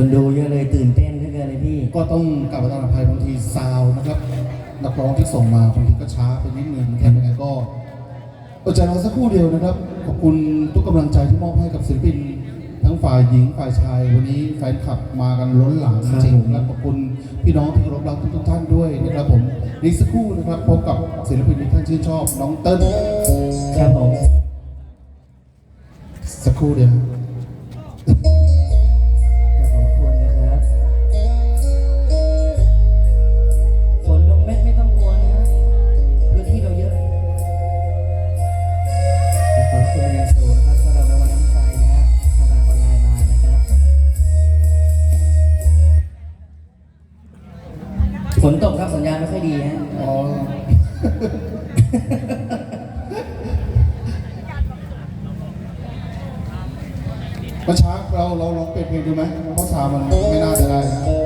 คนดูเยอะเลยตื่นเต้นขึ้นเลยพี่ ก็ต้องกลับมาตามอภัยบางทีซาวนะครับนักร้องที่ส่งมาบางทีก็ช้าไปนิดนึงแค่ยังไงก็อดใจรอสักครู่เดียวนะครับ ขอบคุณทุกกำลังใจที่มอบให้กับศิลปิน ทั้งฝ่ายหญิงฝ่ายชาย วันนี้แฟนคลับมากันล้นหลามจริงๆและขอบคุณพี่น้องที่เคารพรัทุกท่านด้วยนะครับผมนี่สักครู่นะครับพบกับศิลปินที่ท่านชื่นชอบน้องเติ้ลครับผมสักครู่เดียว อยดีฮะอ๋อ ประชาเราเราลองเปลี่ยนเพลงดูไหมเพราะสามมันไม่น่าจะได้น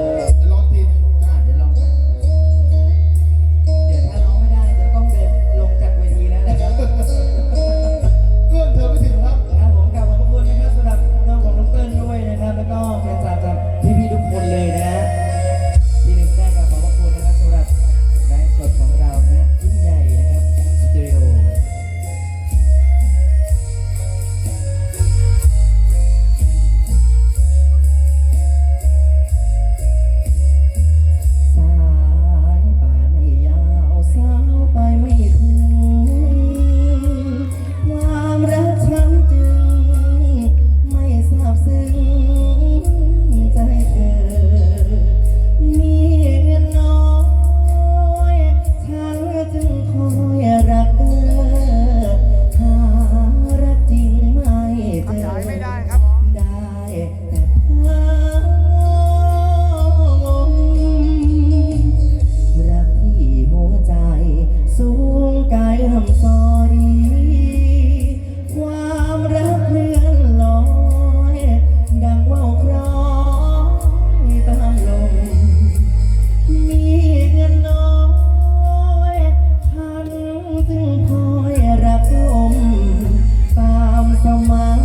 สมัย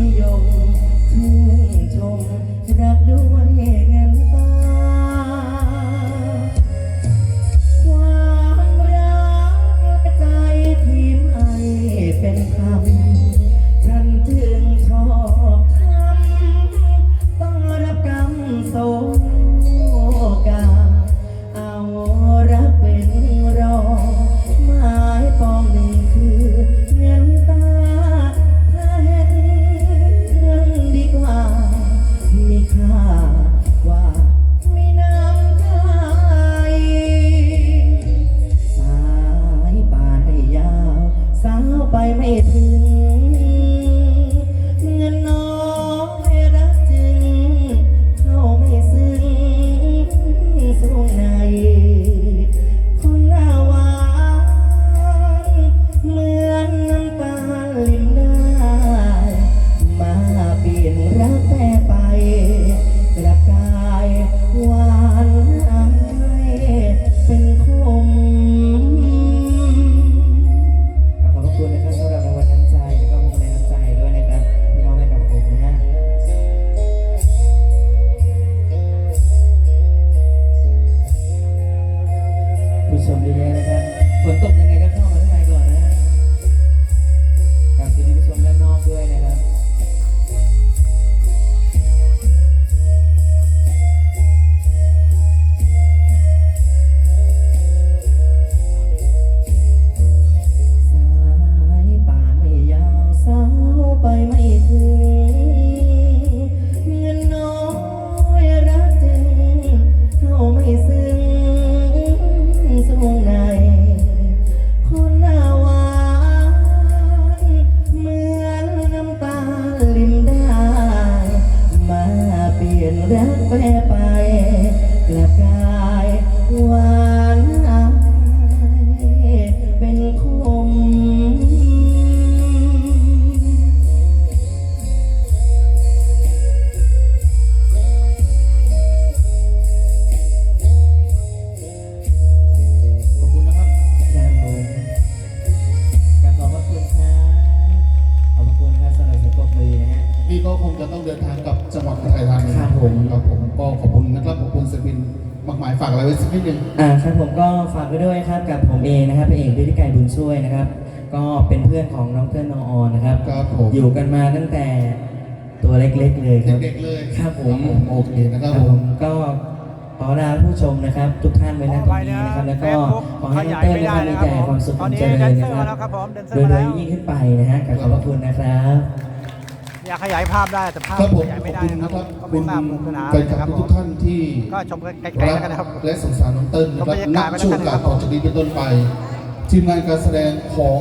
นิยมชื่นชมรักด้วย Amen. นี่ก็คงจะต้องเดินทางกลับจังหวัดอุทัยธานีครับผมครับผมก็ขอบคุณนะครับขอบคุณศิลปินมากมายฝากอะไรไว้สักนิดนึงอ่าครับผมก็ฝากไว้ด้วยครับกับผมเองนะครับเป็นเอกฤทธิไกรบุญช่วยนะครับ ก็เป็นเพื่อนของน้องเพื่อนน้องออนนะครับ ครับผมอยู่กันมาตั้งแต่ตัวเล็กๆเลยครับเด็กๆเลยครับผมโอเคนะคครัรับบผผมมก็ขอลาผู้ชมนะครับ ทุกท่านไว้ณตรงนี้นะครับแล้วก็ขอให้น้องเต้ยนะครับมีแต่ความสุขความเจริญนะครับโดยโดยยิ่งขึ้นไปนะฮะกับขอบพระคุณนะครับ อยากขยายภาพได้แต่ภาพครับผมขยายขไม่อบได้คุณนะนะคครัรับบก็คุไม่ณทราบสนามแฟนคนะคลัรับบทุกท่านที่ก็ชมไกลๆแล้วกันนะครับ และสงสารน้องเติ้ลนะครับชมบรรยากานัศบไปแล้วช่วกังนกานะครัรบต่อจากนี้เป็นต้นไป ทีมงานการแสดงของ